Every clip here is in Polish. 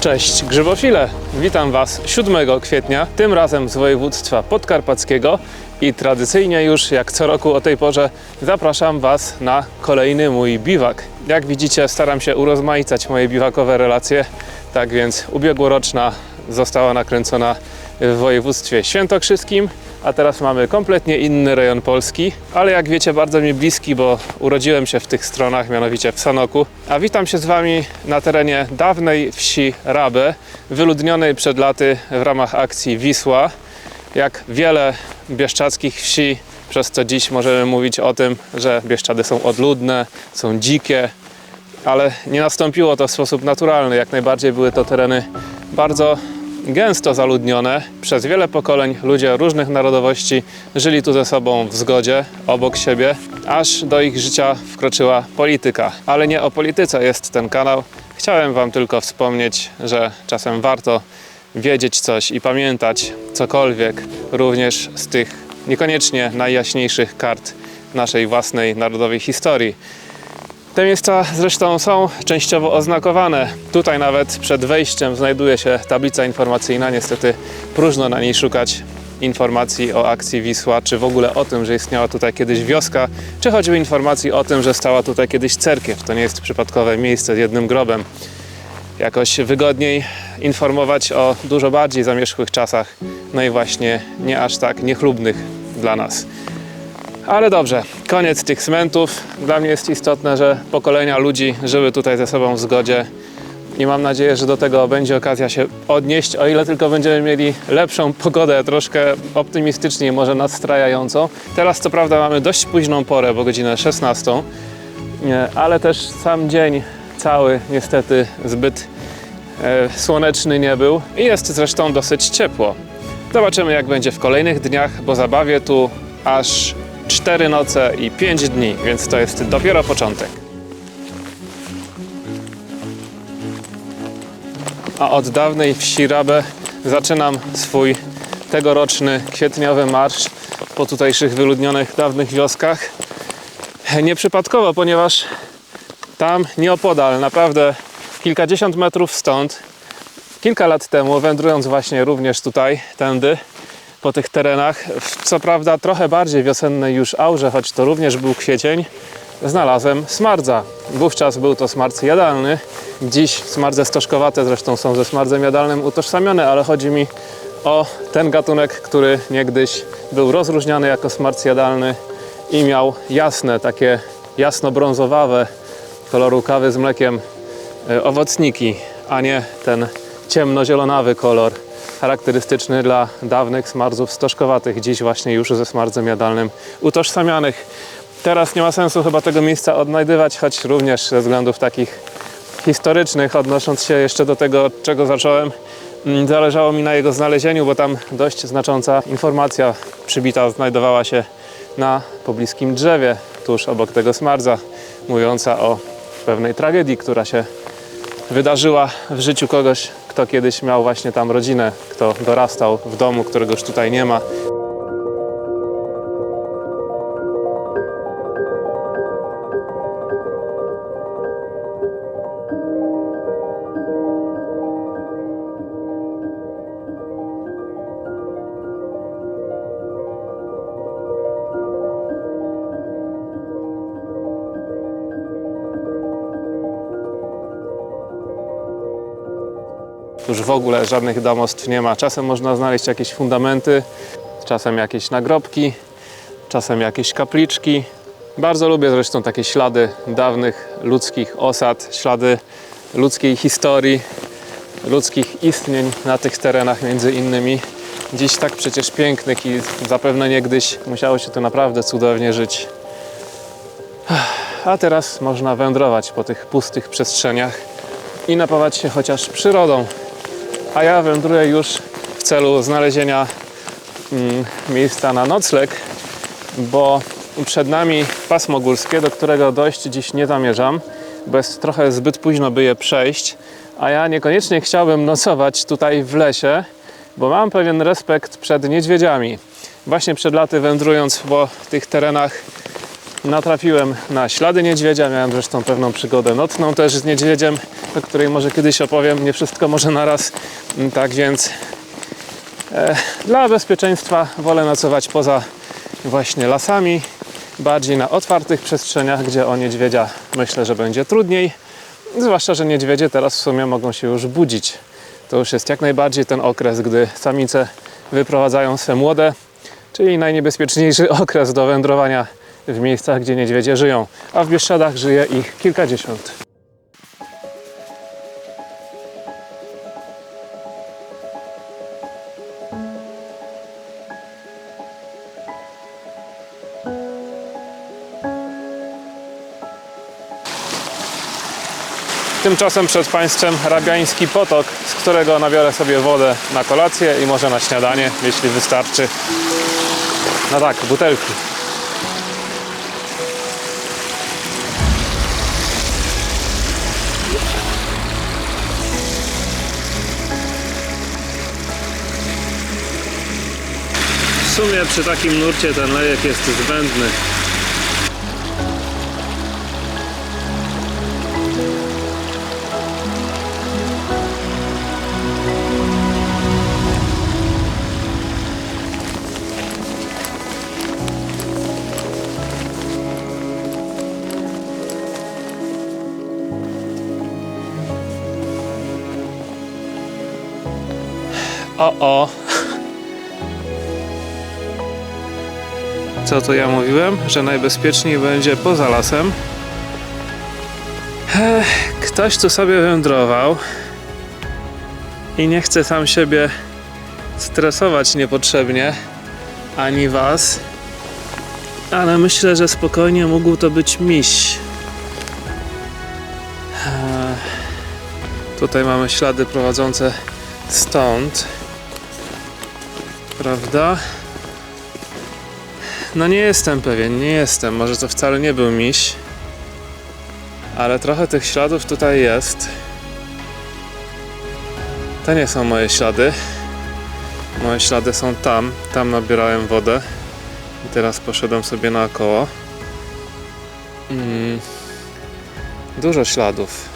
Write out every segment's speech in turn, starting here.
Cześć grzybofile! Witam Was 7 kwietnia, tym razem z województwa podkarpackiego i tradycyjnie już jak co roku o tej porze zapraszam Was na kolejny mój biwak. Jak widzicie staram się urozmaicać moje biwakowe relacje, tak więc ubiegłoroczna została nakręcona w województwie świętokrzyskim, a teraz mamy kompletnie inny rejon Polski, ale jak wiecie bardzo mi bliski, bo urodziłem się w tych stronach, mianowicie w Sanoku. A witam się z Wami na terenie dawnej wsi Rabe, wyludnionej przed laty w ramach akcji Wisła. Jak wiele bieszczadzkich wsi, przez co dziś możemy mówić o tym, że Bieszczady są odludne, są dzikie, ale nie nastąpiło to w sposób naturalny. Jak najbardziej były to tereny bardzo gęsto zaludnione. Przez wiele pokoleń ludzie różnych narodowości żyli tu ze sobą w zgodzie, obok siebie, aż do ich życia wkroczyła polityka. Ale nie o polityce jest ten kanał. Chciałem Wam tylko wspomnieć, że czasem warto wiedzieć coś i pamiętać cokolwiek, również z tych niekoniecznie najjaśniejszych kart naszej własnej narodowej historii. Te miejsca zresztą są częściowo oznakowane. Tutaj nawet przed wejściem znajduje się tablica informacyjna. Niestety próżno na niej szukać informacji o akcji Wisła, czy w ogóle o tym, że istniała tutaj kiedyś wioska, czy choćby informacji o tym, że stała tutaj kiedyś cerkiew. To nie jest przypadkowe miejsce z jednym grobem. Jakoś wygodniej informować o dużo bardziej zamierzchłych czasach, no i właśnie nie aż tak niechlubnych dla nas. Ale dobrze, koniec tych cmentów. Dla mnie jest istotne, że pokolenia ludzi żyły tutaj ze sobą w zgodzie i mam nadzieję, że do tego będzie okazja się odnieść, o ile tylko będziemy mieli lepszą pogodę, troszkę optymistyczniej, może nadstrajającą. Teraz co prawda mamy dość późną porę, bo godzinę 16, nie, ale też sam dzień cały niestety zbyt e, słoneczny nie był i jest zresztą dosyć ciepło. Zobaczymy jak będzie w kolejnych dniach, bo zabawię tu aż 4 noce i 5 dni, więc to jest dopiero początek. A od dawnej wsi Rabę zaczynam swój tegoroczny kwietniowy marsz po tutejszych wyludnionych dawnych wioskach. Nieprzypadkowo, ponieważ tam nieopodal, naprawdę kilkadziesiąt metrów stąd, kilka lat temu, wędrując właśnie również tutaj, tędy, po tych terenach, co prawda trochę bardziej wiosennej już aurze, choć to również był kwiecień, znalazłem smardza. Wówczas był to smardz jadalny. Dziś smardze stożkowate zresztą są ze smardzem jadalnym utożsamione, ale chodzi mi o ten gatunek, który niegdyś był rozróżniany jako smardz jadalny i miał jasne, takie jasno-brązowawe koloru kawy z mlekiem e, owocniki, a nie ten ciemnozielonawy kolor charakterystyczny dla dawnych smardzów stożkowatych, dziś właśnie już ze smardzem jadalnym utożsamianych. Teraz nie ma sensu chyba tego miejsca odnajdywać, choć również ze względów takich historycznych, odnosząc się jeszcze do tego, od czego zacząłem, mm, zależało mi na jego znalezieniu, bo tam dość znacząca informacja przybita znajdowała się na pobliskim drzewie, tuż obok tego smardza, mówiąca o pewnej tragedii, która się wydarzyła w życiu kogoś, kto kiedyś miał właśnie tam rodzinę, kto dorastał w domu, którego już tutaj nie ma. Już w ogóle żadnych domostw nie ma. Czasem można znaleźć jakieś fundamenty, czasem jakieś nagrobki, czasem jakieś kapliczki. Bardzo lubię zresztą takie ślady dawnych ludzkich osad, ślady ludzkiej historii, ludzkich istnień na tych terenach między innymi. Dziś tak przecież pięknych i zapewne niegdyś musiało się tu naprawdę cudownie żyć. A teraz można wędrować po tych pustych przestrzeniach i napawać się chociaż przyrodą a ja wędruję już w celu znalezienia mm, miejsca na nocleg, bo przed nami pasmo górskie, do którego dojść dziś nie zamierzam, bo jest trochę zbyt późno, by je przejść, a ja niekoniecznie chciałbym nocować tutaj w lesie, bo mam pewien respekt przed niedźwiedziami. Właśnie przed laty wędrując po tych terenach natrafiłem na ślady niedźwiedzia. Miałem zresztą pewną przygodę nocną też z niedźwiedziem, o której może kiedyś opowiem. Nie wszystko może naraz. Mm, Tak więc e, dla bezpieczeństwa wolę nocować poza właśnie lasami, bardziej na otwartych przestrzeniach, gdzie o niedźwiedzia myślę, że będzie trudniej. Zwłaszcza, że niedźwiedzie teraz w sumie mogą się już budzić. To już jest jak najbardziej ten okres, gdy samice wyprowadzają swe młode, czyli najniebezpieczniejszy okres do wędrowania w miejscach, gdzie niedźwiedzie żyją, a w Bieszczadach żyje ich kilkadziesiąt. Tymczasem przed Państwem Rabiański Potok, z którego nabiorę sobie wodę na kolację i może na śniadanie, jeśli wystarczy. No tak, butelki. Sumie przy takim nurcie ten lejek jest zbędny. O, o. Co tu ja mówiłem? Że najbezpieczniej będzie poza lasem. Ech, ktoś tu sobie wędrował i nie chce sam siebie stresować niepotrzebnie, ani was. Ale myślę, że spokojnie mógł to być miś. Tutaj mamy ślady prowadzące stąd. Prawda? No nie jestem pewien, nie jestem. Może to wcale nie był miś. Ale trochę tych śladów tutaj jest. To nie są moje ślady. Moje ślady są tam. Tam nabierałem wodę. I teraz poszedłem sobie naokoło. Mm. Dużo śladów.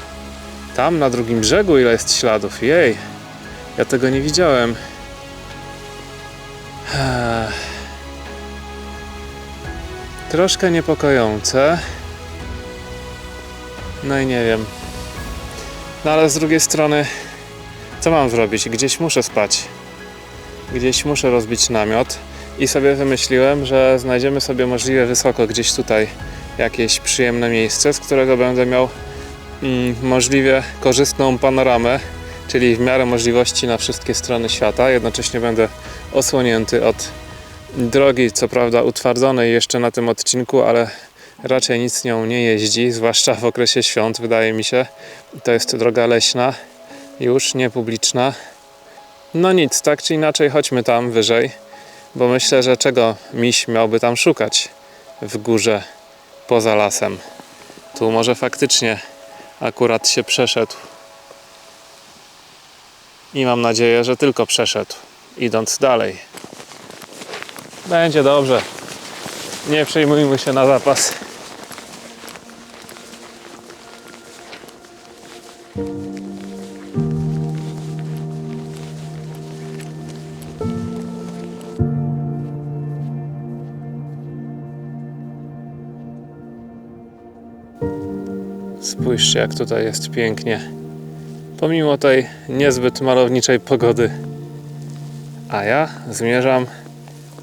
Tam na drugim brzegu ile jest śladów. Jej. Ja tego nie widziałem. Troszkę niepokojące. No i nie wiem. No ale z drugiej strony, co mam zrobić? Gdzieś muszę spać. Gdzieś muszę rozbić namiot. I sobie wymyśliłem, że znajdziemy sobie możliwie wysoko gdzieś tutaj jakieś przyjemne miejsce, z którego będę miał mm, możliwie korzystną panoramę czyli w miarę możliwości na wszystkie strony świata. Jednocześnie będę osłonięty od drogi, co prawda utwardzonej jeszcze na tym odcinku, ale raczej nic nią nie jeździ, zwłaszcza w okresie świąt, wydaje mi się. To jest droga leśna, już nie publiczna. No nic, tak czy inaczej, chodźmy tam wyżej, bo myślę, że czego miś miałby tam szukać w górze poza lasem. Tu może faktycznie akurat się przeszedł i mam nadzieję, że tylko przeszedł, idąc dalej. Będzie dobrze. Nie przejmujmy się na zapas. Spójrzcie, jak tutaj jest pięknie pomimo tej niezbyt malowniczej pogody. A ja zmierzam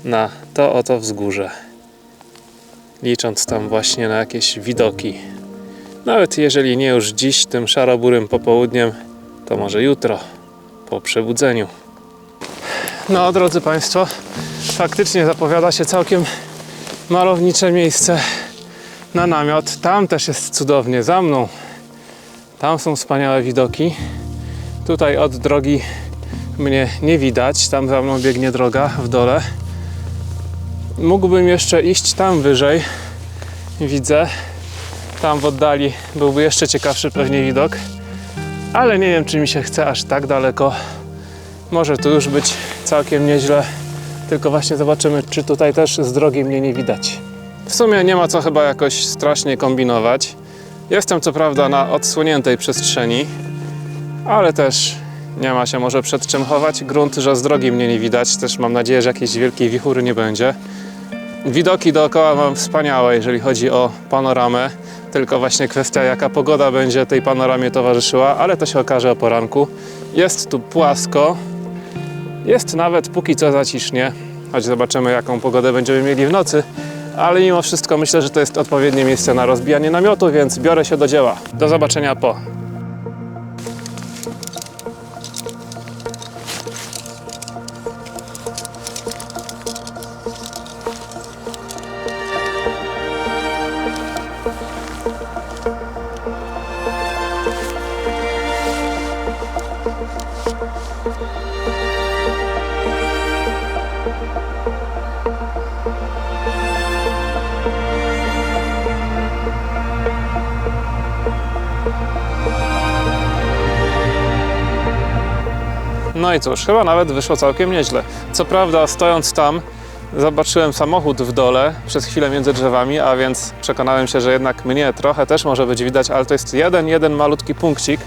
na to oto wzgórze. Licząc tam właśnie na jakieś widoki. Nawet jeżeli nie już dziś, tym szaroburym popołudniem, to może jutro, po przebudzeniu. No, drodzy Państwo, faktycznie zapowiada się całkiem malownicze miejsce na namiot. Tam też jest cudownie, za mną. Tam są wspaniałe widoki. Tutaj od drogi mnie nie widać. Tam za mną biegnie droga w dole. Mógłbym jeszcze iść tam wyżej. Widzę. Tam w oddali byłby jeszcze ciekawszy pewnie widok. Ale nie wiem, czy mi się chce aż tak daleko. Może tu już być całkiem nieźle. Tylko właśnie zobaczymy, czy tutaj też z drogi mnie nie widać. W sumie nie ma co chyba jakoś strasznie kombinować. Jestem co prawda na odsłoniętej przestrzeni, ale też nie ma się może przed czym chować. Grunt, że z drogi mnie nie widać, też mam nadzieję, że jakiejś wielkiej wichury nie będzie. Widoki dookoła mam wspaniałe, jeżeli chodzi o panoramę. Tylko właśnie kwestia, jaka pogoda będzie tej panoramie towarzyszyła, ale to się okaże o poranku. Jest tu płasko, jest nawet póki co zacisznie, choć zobaczymy, jaką pogodę będziemy mieli w nocy. Ale mimo wszystko myślę, że to jest odpowiednie miejsce na rozbijanie namiotu, więc biorę się do dzieła. Do zobaczenia po. No i cóż, chyba nawet wyszło całkiem nieźle. Co prawda, stojąc tam, zobaczyłem samochód w dole przez chwilę między drzewami, a więc przekonałem się, że jednak mnie trochę też może być widać, ale to jest jeden, jeden malutki punkcik,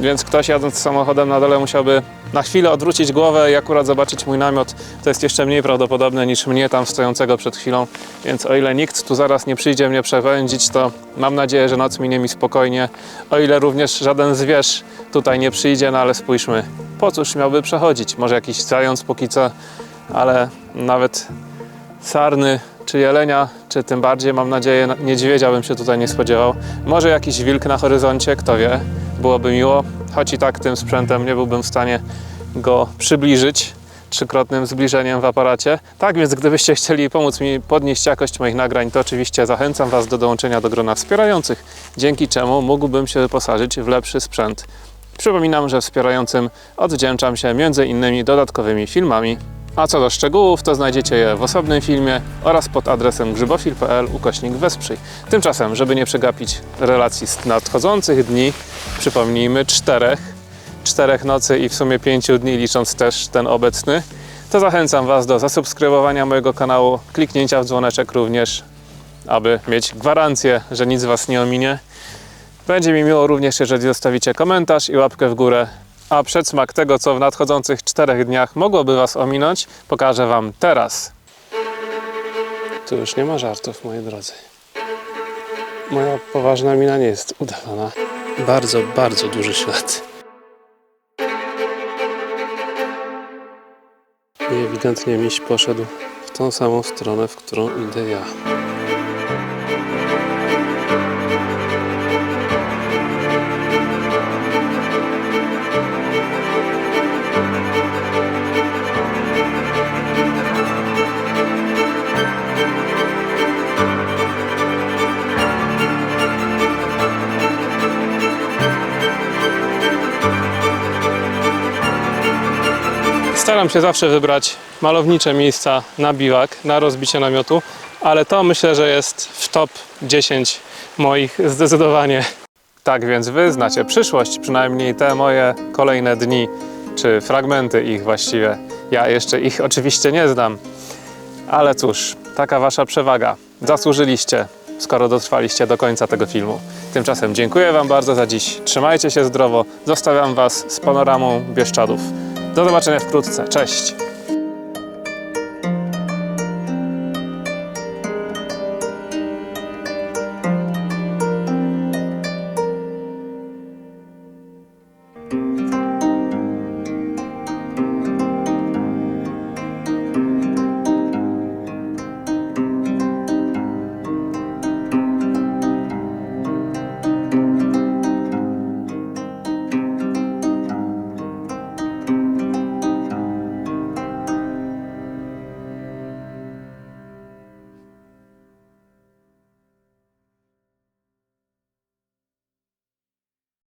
więc ktoś jadąc samochodem na dole musiałby na chwilę odwrócić głowę i akurat zobaczyć mój namiot. To jest jeszcze mniej prawdopodobne niż mnie tam stojącego przed chwilą, więc o ile nikt tu zaraz nie przyjdzie mnie przepędzić, to mam nadzieję, że noc minie mi spokojnie. O ile również żaden zwierz tutaj nie przyjdzie, no ale spójrzmy, po cóż miałby przechodzić? Może jakiś zając póki co, ale nawet sarny czy jelenia, czy tym bardziej mam nadzieję niedźwiedzia bym się tutaj nie spodziewał. Może jakiś wilk na horyzoncie, kto wie, byłoby miło, choć i tak tym sprzętem nie byłbym w stanie go przybliżyć trzykrotnym zbliżeniem w aparacie. Tak więc gdybyście chcieli pomóc mi podnieść jakość moich nagrań, to oczywiście zachęcam Was do dołączenia do grona wspierających, dzięki czemu mógłbym się wyposażyć w lepszy sprzęt. Przypominam, że wspierającym odwdzięczam się między innymi dodatkowymi filmami. A co do szczegółów, to znajdziecie je w osobnym filmie oraz pod adresem grzybofil.pl ukośnik wesprzyj. Tymczasem, żeby nie przegapić relacji z nadchodzących dni, przypomnijmy czterech, czterech nocy i w sumie pięciu dni, licząc też ten obecny, to zachęcam Was do zasubskrybowania mojego kanału, kliknięcia w dzwoneczek również, aby mieć gwarancję, że nic Was nie ominie. Będzie mi miło również, jeżeli zostawicie komentarz i łapkę w górę. A przedsmak tego, co w nadchodzących czterech dniach mogłoby Was ominąć, pokażę Wam teraz. Tu już nie ma żartów, moi drodzy. Moja poważna mina nie jest udawana. Bardzo, bardzo duży ślad. I ewidentnie miś poszedł w tą samą stronę, w którą idę ja. Staram się zawsze wybrać malownicze miejsca na biwak, na rozbicie namiotu, ale to myślę, że jest w top 10 moich zdecydowanie. Tak więc wy znacie przyszłość, przynajmniej te moje kolejne dni, czy fragmenty ich właściwie. Ja jeszcze ich oczywiście nie znam, ale cóż, taka wasza przewaga. Zasłużyliście, skoro dotrwaliście do końca tego filmu. Tymczasem dziękuję wam bardzo za dziś. Trzymajcie się zdrowo. Zostawiam was z panoramą Bieszczadów. Do zobaczenia wkrótce. Cześć!